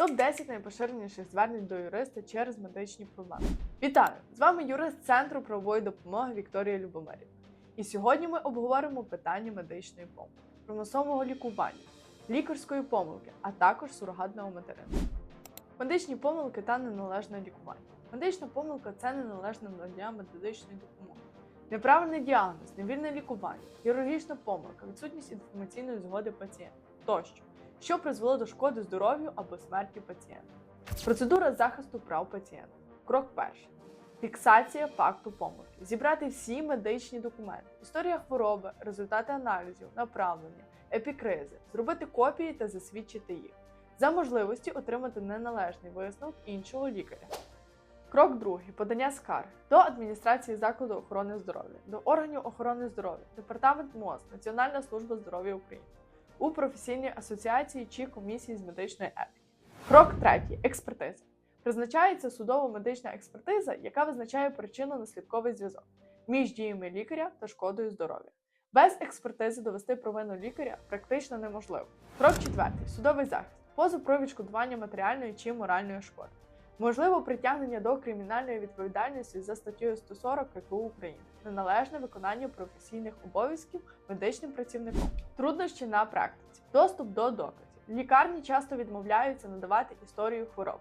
Топ-10 найпоширеніших звернень до юриста через медичні проблеми. Вітаю! З вами юрист Центру правової допомоги Вікторія Любомирів. І сьогодні ми обговоримо питання медичної помилки, примусового лікування, лікарської помилки, а також сурогатного материнства. Медичні помилки та неналежне лікування. Медична помилка це неналежне надання медичної допомоги. Неправильний діагноз, невільне лікування, хірургічна помилка, відсутність інформаційної згоди пацієнта тощо, що призвело до шкоди здоров'ю або смерті пацієнта. Процедура захисту прав пацієнта. Крок перший. Фіксація факту помилки. Зібрати всі медичні документи, історія хвороби, результати аналізів, направлення, епікризи, зробити копії та засвідчити їх. За можливості отримати неналежний висновок іншого лікаря. Крок другий подання скарг до адміністрації закладу охорони здоров'я, до органів охорони здоров'я, департамент МОЗ, Національна служба здоров'я України, у професійній асоціації чи комісії з медичної етики. Крок третій експертиза. Призначається судово-медична експертиза, яка визначає причинно-наслідковий зв'язок між діями лікаря та шкодою здоров'я. Без експертизи довести провину лікаря практично неможливо. Крок четвертий судовий захист. Позов про відшкодування матеріальної чи моральної шкоди. Можливо притягнення до кримінальної відповідальності за статтею 140 ККУ України, неналежне виконання професійних обов'язків медичним працівником, труднощі на практиці, доступ до доказів. Лікарні часто відмовляються надавати історію хвороби.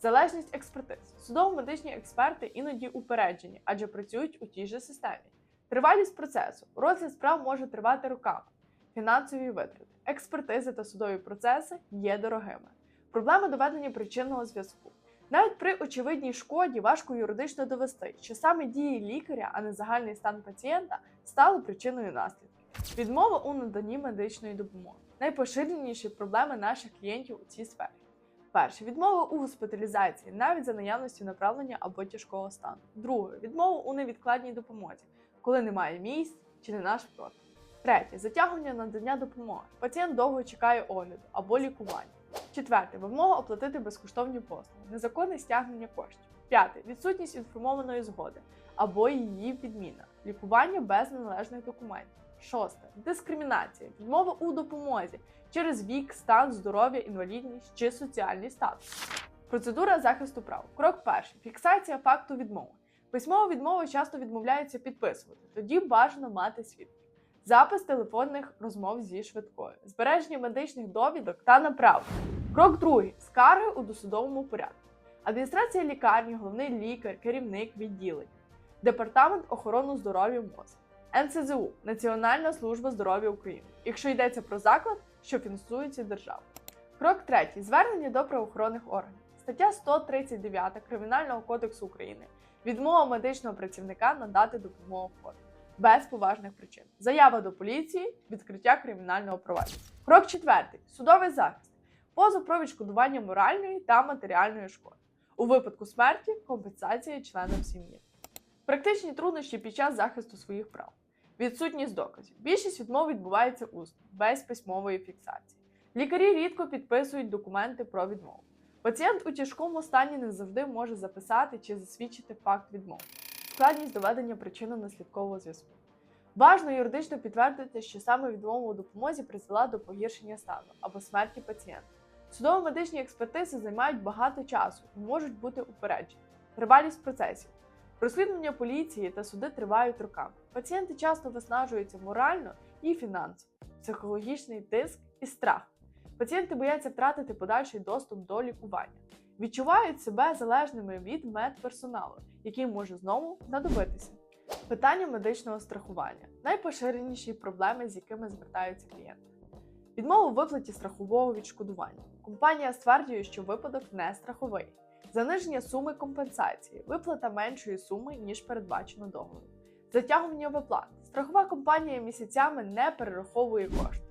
Залежність експертиз. Судово-медичні експерти іноді упереджені, адже працюють у тій же системі. Тривалість процесу. Розгляд справ може тривати роками. Фінансові витрати. Експертизи та судові процеси є дорогими. Проблема доведення причинного зв'язку. Навіть при очевидній шкоді важко юридично довести, що саме дії лікаря, а не загальний стан пацієнта, стали причиною наслідків. Відмова у наданні медичної допомоги. Найпоширеніші проблеми наших клієнтів у цій сфері. Перше відмова у госпіталізації, навіть за наявності направлення або тяжкого стану. Друге відмова у невідкладній допомозі, коли немає місць чи не наш профіль. Третє затягування надання допомоги. Пацієнт довго чекає огляду або лікування. Четверте вимога оплатити безкоштовні послуги, незаконне стягнення коштів. П'яте відсутність інформованої згоди або її підміна, лікування без належних документів. Шосте дискримінація, відмова у допомозі через вік, стан здоров'я, інвалідність чи соціальний статус. Процедура захисту прав. Крок перший фіксація факту відмови. Письмову відмову часто відмовляються підписувати, тоді бажано мати свідків. Запис телефонних розмов зі швидкою, збереження медичних довідок та направлення. Крок другий скарги у досудовому порядку. Адміністрація лікарні, головний лікар, керівник відділень, департамент охорони здоров'я МОЗ, НСЗУ Національна служба здоров'я України, якщо йдеться про заклад, що фінансується державою. Крок третій звернення до правоохоронних органів. Стаття 139 Кримінального кодексу України. Відмова медичного працівника надати допомогу хворим без поважних причин. Заява до поліції, відкриття кримінального провадження. Крок четвертий судовий захист. Позов про відшкодування моральної та матеріальної шкоди. У випадку смерті компенсація членам сім'ї. Практичні труднощі під час захисту своїх прав. Відсутність доказів. Більшість відмов відбувається усно, без письмової фіксації. Лікарі рідко підписують документи про відмову. Пацієнт у тяжкому стані не завжди може записати чи засвідчити факт відмови. Складність доведення причинно-наслідкового зв'язку. Важно юридично підтвердити, що саме відмова у допомозі призвела до погіршення стану або смерті пацієнта. Судово-медичні експертизи займають багато часу і можуть бути упереджені. Тривалість процесів. Розслідування поліції та суди тривають роками. Пацієнти часто виснажуються морально і фінансово, психологічний тиск і страх. Пацієнти бояться втратити подальший доступ до лікування, відчувають себе залежними від медперсоналу, який може знову знадобитися. Питання медичного страхування найпоширеніші проблеми, з якими звертаються клієнти. Відмова у виплаті страхового відшкодування. Компанія стверджує, що випадок не страховий. Заниження суми компенсації, виплата меншої суми, ніж передбачено договором. Затягування виплат. Страхова компанія місяцями не перераховує кошти.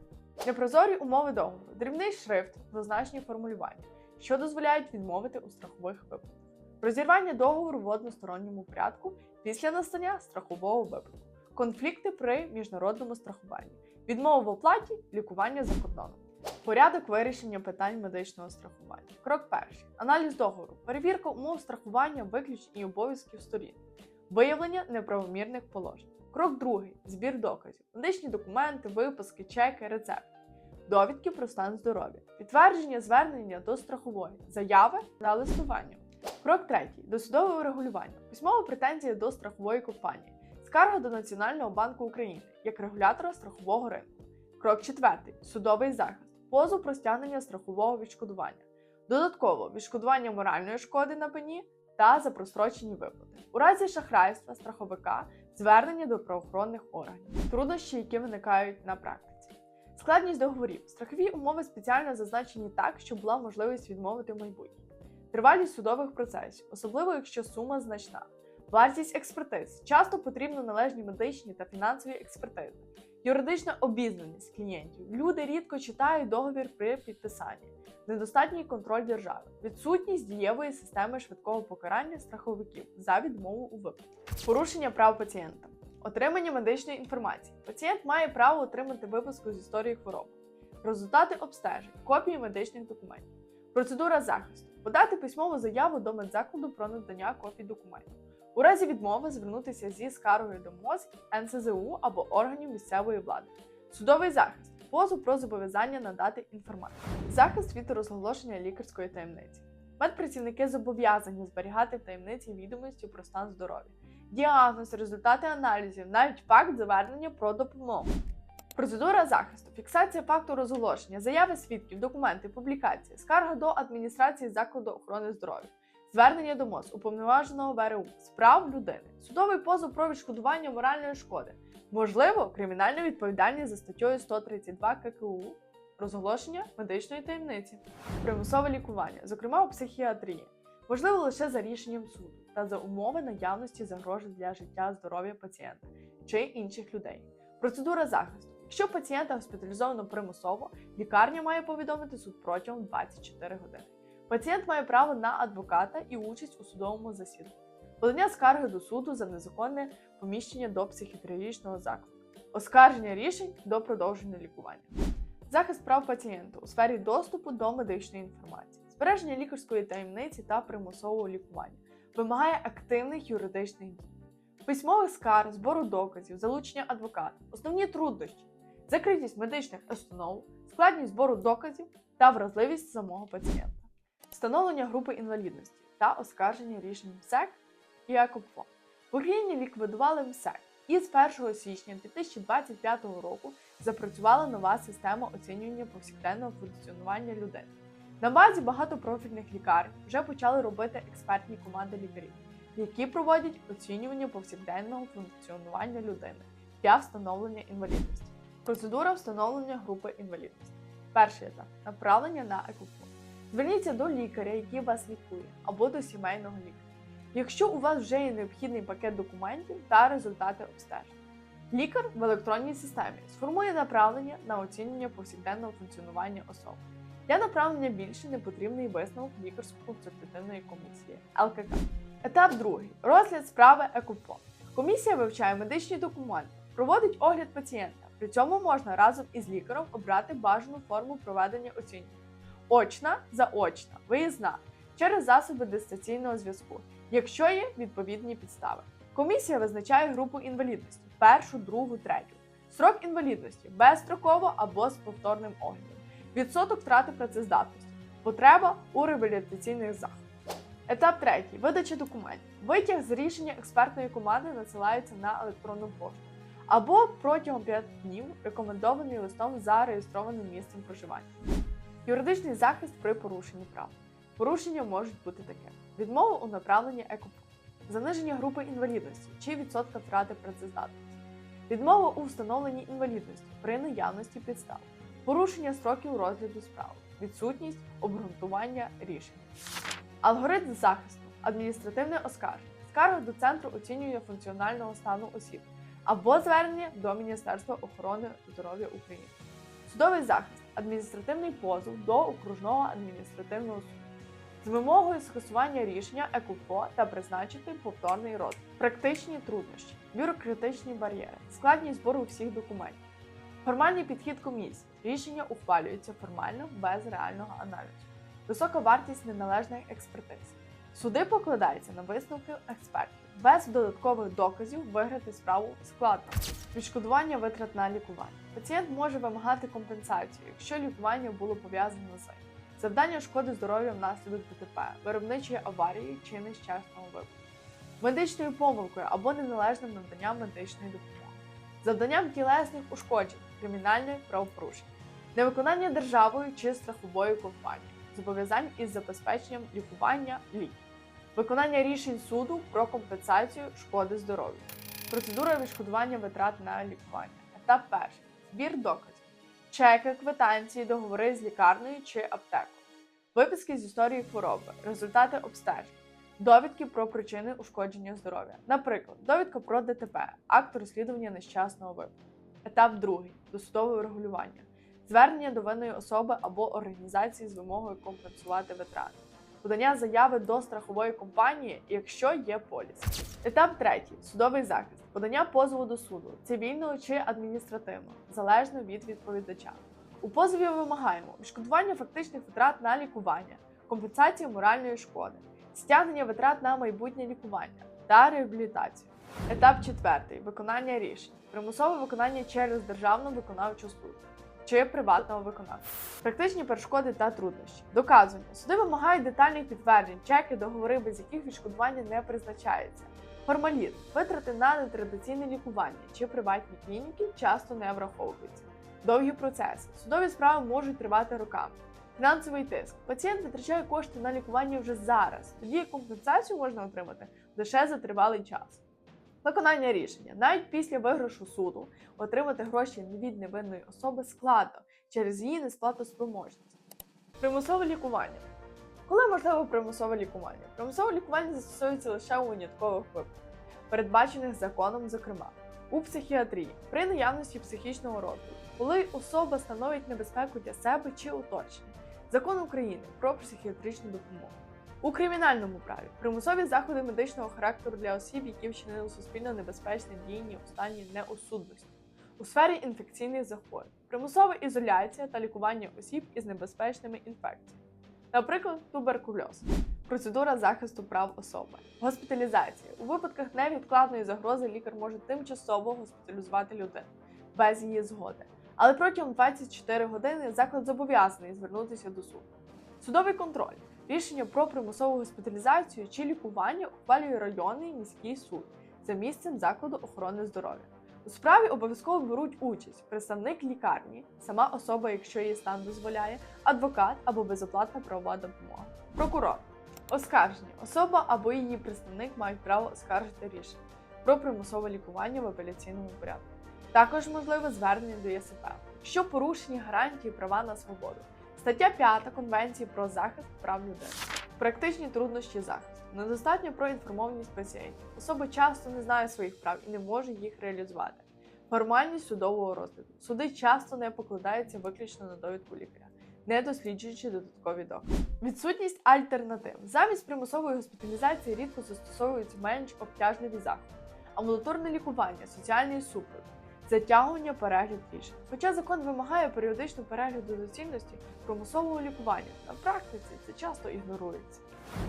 Непрозорі умови договору, дрібний шрифт, двозначні формулювання, що дозволяють відмовити у страхових виплатах. Розірвання договору в односторонньому порядку після настання страхового випадку, конфлікти при міжнародному страхуванні, відмова в оплаті, лікування за кордоном. Порядок вирішення питань медичного страхування. Крок перший. Аналіз договору. Перевірка умов страхування, виключень і обов'язків сторін. Виявлення неправомірних положень. Крок другий. Збір доказів. Медичні документи, виписки, чеки, рецепти. довідки про стан здоров'я, підтвердження звернення до страхової, заяви та листування. Крок третій досудове врегулювання, письмова претензія до страхової компанії, скарга до Національного банку України як регулятора страхового ринку. Крок четвертий судовий захист, позов про стягнення страхового відшкодування. Додатково відшкодування моральної шкоди на пені та за прострочені виплати. У разі шахрайства страховика звернення до правоохоронних органів, труднощі, які виникають на практиці. Складність договорів. Страхові умови спеціально зазначені так, щоб була можливість відмовити в майбутньому. Тривалість судових процесів, особливо якщо сума значна. Вартість експертиз. Часто потрібно належні медичні та фінансові експертизи. Юридична обізнаність клієнтів. Люди рідко читають договір при підписанні. Недостатній контроль держави, відсутність дієвої системи швидкого покарання страховиків за відмову у виплаті, порушення прав пацієнта, отримання медичної інформації. Пацієнт має право отримати виписку з історії хвороби, результати обстежень, копії медичних документів, процедура захисту, подати письмову заяву до медзакладу про надання копій документів. У разі відмови звернутися зі скаргою до МОЗ, НСЗУ або органів місцевої влади. Судовий захист позов про зобов'язання надати інформацію, захист від розголошення лікарської таємниці. Медпрацівники зобов'язані зберігати таємниці відомості про стан здоров'я, діагноз, результати аналізів, навіть факт звернення про допомогу. Процедура захисту, фіксація факту розголошення, заяви свідків, документи, публікації, скарга до адміністрації закладу охорони здоров'я, звернення до МОЗ, уповноваженого ВРУ, справ людини, судовий позов про відшкодування моральної шкоди, можливо, кримінальна відповідальність за статтею 132 ККУ, розголошення медичної таємниці, примусове лікування, зокрема у психіатрії, можливо лише за рішенням суду та за умови наявності загрози для життя здоров'я пацієнта чи інших людей. Процедура захисту. Якщо пацієнта госпіталізовано примусово, лікарня має повідомити суд протягом 24 години. Пацієнт має право на адвоката і участь у судовому засіданні. Подання скарги до суду за незаконне поміщення до психіатричного закладу, оскарження рішень до продовження лікування, захист прав пацієнта у сфері доступу до медичної інформації, збереження лікарської таємниці та примусового лікування, вимагає активних юридичних дій, письмових скарг, збору доказів, залучення адвоката, основні труднощі, закритість медичних установ, складність збору доказів та вразливість самого пацієнта, встановлення групи інвалідності та оскарження рішень МСЕК і ЕКОПФО. В Україні ліквідували МСЕК, і з 1 січня 2025 року запрацювала нова система оцінювання повсякденного функціонування людини. На базі багатопрофільних лікарень вже почали робити експертні команди лікарів, які проводять оцінювання повсякденного функціонування людини для встановлення інвалідності. Процедура встановлення групи інвалідності. Перший етап направлення на ЕКОФО. Зверніться до лікаря, який вас лікує, або до сімейного лікаря. Якщо у вас вже є необхідний пакет документів та результати обстежень. Лікар в електронній системі сформує направлення на оцінювання повсякденного функціонування особи. Для направлення більше не потрібний висновок лікарсько-консультативної комісії ЛКК. Етап другий розгляд справи ЕКУПО. Комісія вивчає медичні документи, проводить огляд пацієнта. При цьому можна разом із лікарем обрати бажану форму проведення оцінювання. Очна, заочна, виїзна через засоби дистанційного зв'язку, якщо є відповідні підстави. Комісія визначає групу інвалідності першу, другу, третю. Срок інвалідності безстроково або з повторним оглядом. Відсоток втрати працездатності. Потреба у реабілітаційних заходах. Етап третій видача документів. Витяг з рішення експертної команди надсилається на електронну пошту або протягом 5 днів рекомендований листом за реєстрованим місцем проживання. Юридичний захист при порушенні прав. Порушення можуть бути таке: відмова у направленні ЕКОП, заниження групи інвалідності чи відсотка втрати працездатності, відмова у встановленні інвалідності при наявності підстав, порушення строків розгляду справи, відсутність обґрунтування рішень. Алгоритм захисту, адміністративне оскарження, скарга до центру оцінює функціонального стану осіб або звернення до Міністерства охорони здоров'я України. Судовий захист, адміністративний позов до окружного адміністративного суду. З вимогою скасування рішення ЕКУФО та призначити повторний розгляд, практичні труднощі, бюрократичні бар'єри, складність збору всіх документів, формальний підхід комісії. Рішення ухвалюється формально без реального аналізу, висока вартість неналежних експертиз, Суди покладаються на висновки експертів. Без додаткових доказів виграти справу складно. Відшкодування витрат на лікування. Пацієнт може вимагати компенсацію, якщо лікування було пов'язане з завдання шкоди здоров'я внаслідок ДТП, виробничої аварії чи нещасного випадку, медичною помилкою або неналежним наданням медичної допомоги, завданням тілесних ушкоджень, кримінальних правопорушень, невиконання державою чи страховою компанією, зобов'язань із забезпеченням лікування ліків, виконання рішень суду про компенсацію шкоди здоров'ю, процедура відшкодування витрат на лікування. Етап перший. Збір доказів, чеки, квитанції, договори з лікарнею чи аптекою, виписки з історії хвороби, результати обстежень. Довідки про причини ушкодження здоров'я, наприклад, довідка про ДТП, акт розслідування нещасного випадку. Етап другий. Досудове регулювання, звернення до винної особи або організації з вимогою компенсувати витрати, подання заяви до страхової компанії, якщо є поліс. Етап третій. Судовий захист, подання позову до суду, цивільного чи адміністративного, залежно від відповідача. У позові вимагаємо відшкодування фактичних витрат на лікування, компенсацію моральної шкоди, стягнення витрат на майбутнє лікування та реабілітацію. Етап четвертий. Виконання рішень, примусове виконання через державну виконавчу службу чи приватного виконавця. Практичні перешкоди та труднощі. Доказування. Суди вимагають детальних підтверджень, чеки, договори, без яких відшкодування не призначається. Формалізм. Витрати на нетрадиційне лікування чи приватні клініки часто не враховуються. Довгі процеси. Судові справи можуть тривати роками. Фінансовий тиск. Пацієнт витрачає кошти на лікування вже зараз. Тоді компенсацію можна отримати лише за тривалий час. Виконання рішення. Навіть після виграшу суду отримати гроші від невинної особи складно через її несплатоспроможність. Примусове лікування. Коли можливо примусове лікування? Примусове лікування застосовується лише у виняткових випадках, передбачених законом, зокрема, у психіатрії, при наявності психічного розладу, коли особа становить небезпеку для себе чи оточення, закон України про психіатричну допомогу. У кримінальному праві примусові заходи медичного характеру для осіб, які вчинили суспільно небезпечні дії у стані неосудності. У сфері інфекційних захворювань, примусова ізоляція та лікування осіб із небезпечними інфекціями, наприклад, туберкульоз, процедура захисту прав особи, госпіталізація. У випадках невідкладної загрози лікар може тимчасово госпіталізувати людину без її згоди. Але протягом 24 години заклад зобов'язаний звернутися до суду. Судовий контроль. Рішення про примусову госпіталізацію чи лікування ухвалює районний міський суд за місцем закладу охорони здоров'я. У справі обов'язково беруть участь представник лікарні, сама особа, якщо її стан дозволяє, адвокат або безоплатна правова допомога. Прокурор. Оскарження. Особа або її представник мають право оскаржити рішення про примусове лікування в апеляційному порядку. Також можливе звернення до ЄСП, що порушені гарантії права на свободу. Стаття 5 Конвенції про захист прав людини. Практичні труднощі захисту. Недостатньо про інформованість пацієнтів. Особа часто не знає своїх прав і не може їх реалізувати. Формальність судового розгляду. Суди часто не покладаються виключно на довідку лікаря, не досліджуючи додаткові докази. Відсутність альтернатив. Замість примусової госпіталізації рідко застосовуються менш обтяжливі заходи, амбулаторне лікування, соціальний супровід затягування перегляд рішень. Хоча закон вимагає періодичного перегляду доцільності примусового лікування, на практиці це часто ігнорується.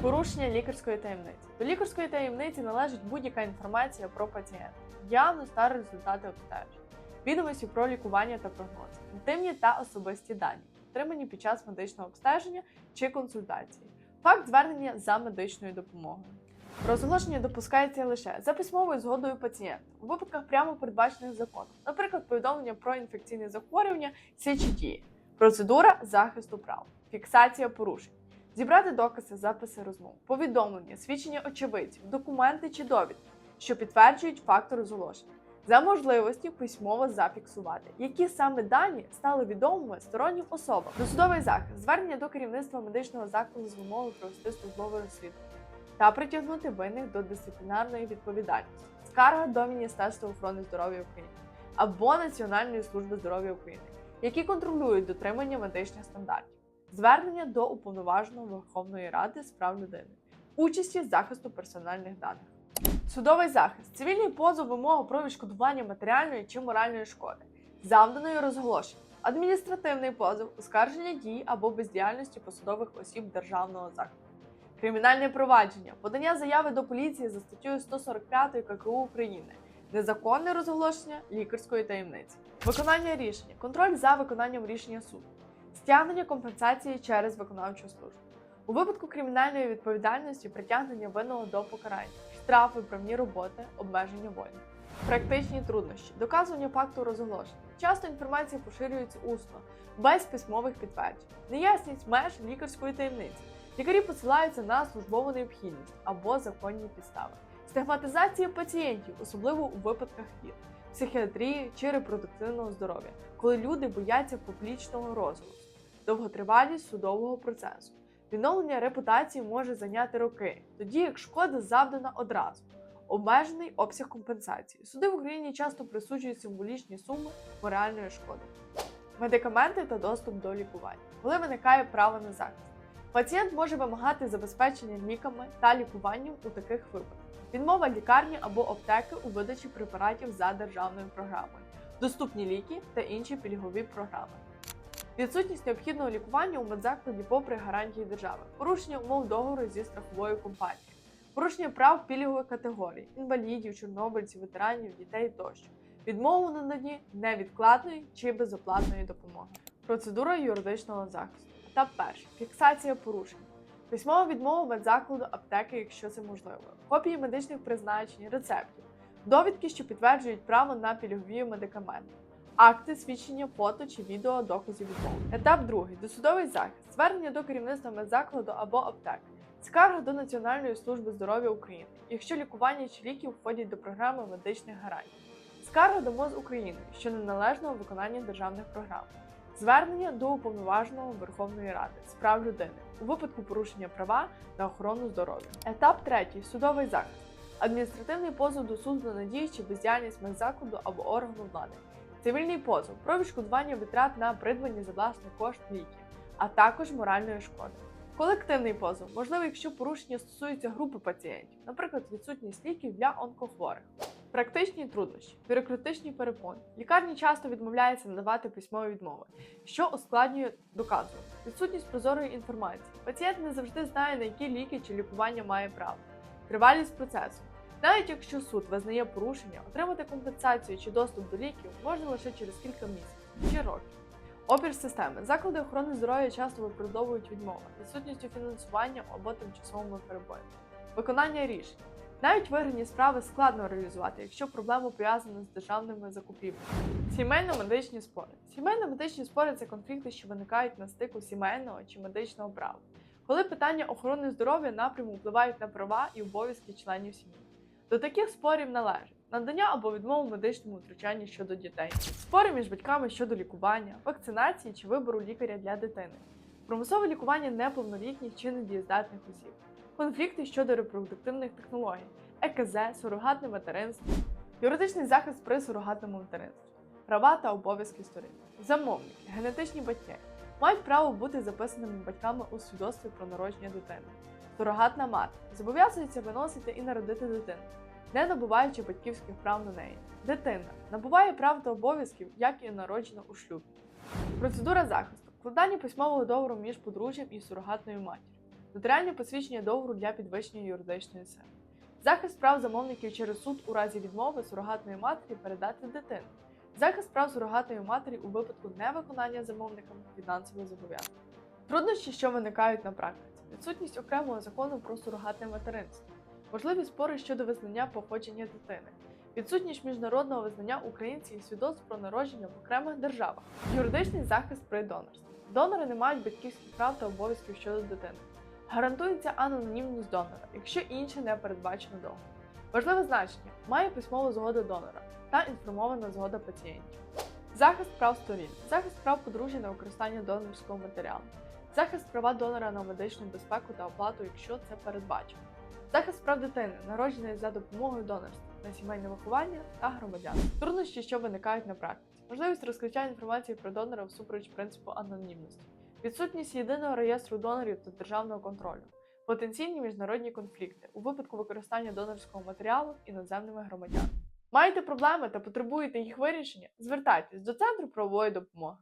Порушення лікарської таємниці. До лікарської таємниці належить будь-яка інформація про пацієнта, діагноз та результати обстежень, відомості про лікування та прогнози, інтимні та особисті дані, отримані під час медичного обстеження чи консультації, факт звернення за медичною допомогою. Розголошення допускається лише за письмовою згодою пацієнта у випадках прямо передбачених законом, наприклад, повідомлення про інфекційне захворювання, слідчі дії, процедура захисту прав, фіксація порушень, зібрати докази, записи розмов, повідомлення, свідчення очевидців, документи чи довідки, що підтверджують факт розголошення, за можливості письмово зафіксувати, які саме дані стали відомими стороннім особам. Досудовий захист, звернення до керівництва медичного закладу з вимогою провести службове розслідування та притягнути винних до дисциплінарної відповідальності, скарга до Міністерства охорони здоров'я України або Національної служби здоров'я України, які контролюють дотримання медичних стандартів, звернення до уповноваженого Верховної Ради з прав людини, участі захисту персональних даних. Судовий захист, цивільний позов вимога про відшкодування матеріальної чи моральної шкоди, завданої розголошення, адміністративний позов, оскарження дій або бездіяльності посадових осіб державного закладу Кримінальне провадження, подання заяви до поліції за статтею 145 ККУ України, незаконне розголошення лікарської таємниці, виконання рішення, контроль за виконанням рішення суду, стягнення компенсації через виконавчу службу. У випадку кримінальної відповідальності притягнення винного до покарання, штраф, виправні роботи, обмеження волі. Практичні труднощі, доказування факту розголошення. Часто інформація поширюється усно, без письмових підтверджень, неясність меж лікарської таємниці. Лікарі посилаються на службову необхідність або законні підстави. Стигматизація пацієнтів, особливо у випадках хвір, психіатрії чи репродуктивного здоров'я, коли люди бояться публічного розголосу, довготривалість судового процесу. Відновлення репутації може зайняти роки, тоді як шкода завдана одразу. Обмежений обсяг компенсації. Суди в Україні часто присуджують символічні суми моральної шкоди. Медикаменти та доступ до лікування. Коли виникає право на захист, пацієнт може вимагати забезпечення ліками та лікуванням у таких випадках: відмова лікарні або аптеки у видачі препаратів за державною програмою, доступні ліки та інші пільгові програми. Відсутність необхідного лікування у медзакладі попри гарантії держави, порушення умов договору зі страховою компанією, порушення прав пільгових категорій, інвалідів, чорнобильців, ветеранів, дітей тощо, відмову на наданні невідкладної чи безоплатної допомоги. Процедура юридичного захисту. Етап перший фіксація порушень. Письмова відмова медзакладу аптеки, якщо це можливо, копії медичних призначень, рецептів, довідки, що підтверджують право на пільгові медикаменти, акти, свідчення, фото чи відео доказів відмови. Етап другий. Досудовий захист, звернення до керівництва медзакладу або аптеки, скарга до Національної служби здоров'я України, якщо лікування чи ліки входять до програми медичних гарантій, скарга до МОЗ України щодо неналежного виконання державних програм. Звернення до уповноваженого Верховної Ради з прав людини у випадку порушення права на охорону здоров'я. Етап третій судовий захист. Адміністративний позов до суду на дії чи бездіяльність медзакладу або органу влади. Цивільний позов про відшкодування витрат на придбані за власний кошт ліків, а також моральної шкоди. Колективний позов можливий, якщо порушення стосується групи пацієнтів, наприклад, відсутність ліків для онкохворих. Практичні труднощі, бюрократичні перепони. Лікарні часто відмовляються надавати письмові відмови, що ускладнює доказування. Відсутність прозорої інформації. Пацієнт не завжди знає, на які ліки чи лікування має право. Тривалість процесу. Навіть якщо суд визнає порушення, отримати компенсацію чи доступ до ліків можна лише через кілька місяців чи років. Опір системи. Заклади охорони здоров'я часто виправдовують відмови, відсутністю фінансування або тимчасовими перебоями. Виконання рішень. Навіть виграні справи складно реалізувати, якщо проблема пов'язана з державними закупівлями. Сімейно-медичні спори. Сімейно-медичні спори це конфлікти, що виникають на стику сімейного чи медичного права, коли питання охорони здоров'я напряму впливають на права і обов'язки членів сім'ї. До таких спорів належить надання або відмову медичному втручанні щодо дітей, спори між батьками щодо лікування, вакцинації чи вибору лікаря для дитини, примусове лікування неповнолітніх чи недієздатних осіб, конфлікти щодо репродуктивних технологій, ЕКЗ, сурогатне материнство, юридичний захист при сурогатному материнстві, права та обов'язки сторін, замовники, генетичні батьки мають право бути записаними батьками у свідоцтві про народження дитини. Сурогатна мати зобов'язується виносити і народити дитину, не набуваючи батьківських прав на неї. Дитина набуває прав та обов'язків, як і народжена у шлюбі. Процедура захисту вкладання письмового договору між подружжям і сурогатною матір'ю, нотаріальне посвідчення договору для підвищення юридичної сили, захист прав замовників через суд у разі відмови сурогатної матері передати дитину, захист прав сурогатної матері у випадку невиконання замовниками фінансових зобов'язань. Труднощі, що виникають на практиці, відсутність окремого закону про сурогатне материнство, можливі спори щодо визнання походження дитини, відсутність міжнародного визнання українців і свідоцтв про народження в окремих державах, юридичний захист при донорстві. Донори не мають батьківських прав та обов'язків щодо дитини. Гарантується анонімність донора, якщо інше не передбачено договором. Важливе значення має письмову згоду донора та інформована згода пацієнтів. Захист прав сторін, захист прав подружжя на використання донорського матеріалу, захист права донора на медичну безпеку та оплату, якщо це передбачено, захист прав дитини, народженої за допомогою донорства, на сімейне виховання та громадян. Труднощі, що виникають на практиці, можливість розкриття інформації про донора всупереч принципу анонімності, відсутність єдиного реєстру донорів та державного контролю, потенційні міжнародні конфлікти у випадку використання донорського матеріалу іноземними громадянами. Маєте проблеми та потребуєте їх вирішення? Звертайтесь до центру правової допомоги.